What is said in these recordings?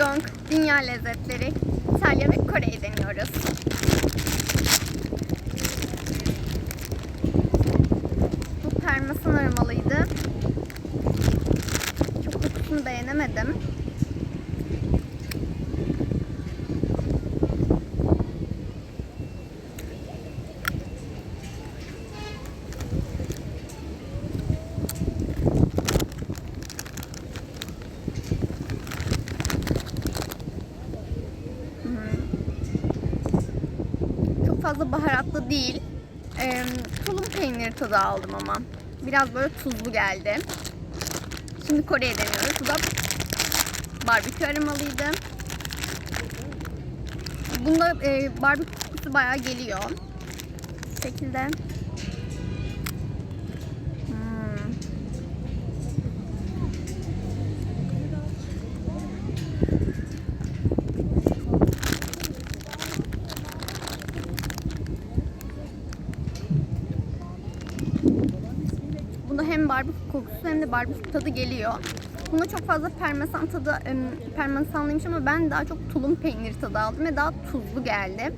Gong, Dünya Lezzetleri, İtalya ve Kore'yi deniyoruz. Bu parmesan aromalıydı. Çok kokusunu beğenemedim. Fazla baharatlı değil. Ee, tulum peyniri tadı aldım ama. Biraz böyle tuzlu geldi. Şimdi Kore'ye deniyoruz. Bu da barbekü aromalıydı. Bunda e, barbekü kokusu bayağı geliyor. Bu şekilde. Hmm. Bunda hem barbekü kokusu hem de barbekü tadı geliyor. Bunda çok fazla parmesan tadı, parmesanlıymış ama ben daha çok tulum peyniri tadı aldım ve daha tuzlu geldi.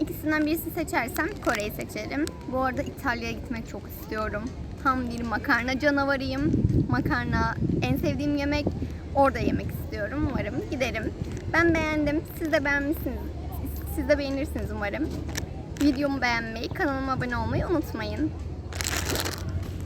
İkisinden birisi seçersem Kore'yi seçerim. Bu arada İtalya'ya gitmek çok istiyorum. Tam bir makarna canavarıyım. Makarna en sevdiğim yemek. Orada yemek istiyorum. Umarım giderim. Ben beğendim. Siz de beğenmişsiniz. Siz de beğenirsiniz umarım. Videomu beğenmeyi, kanalıma abone olmayı unutmayın.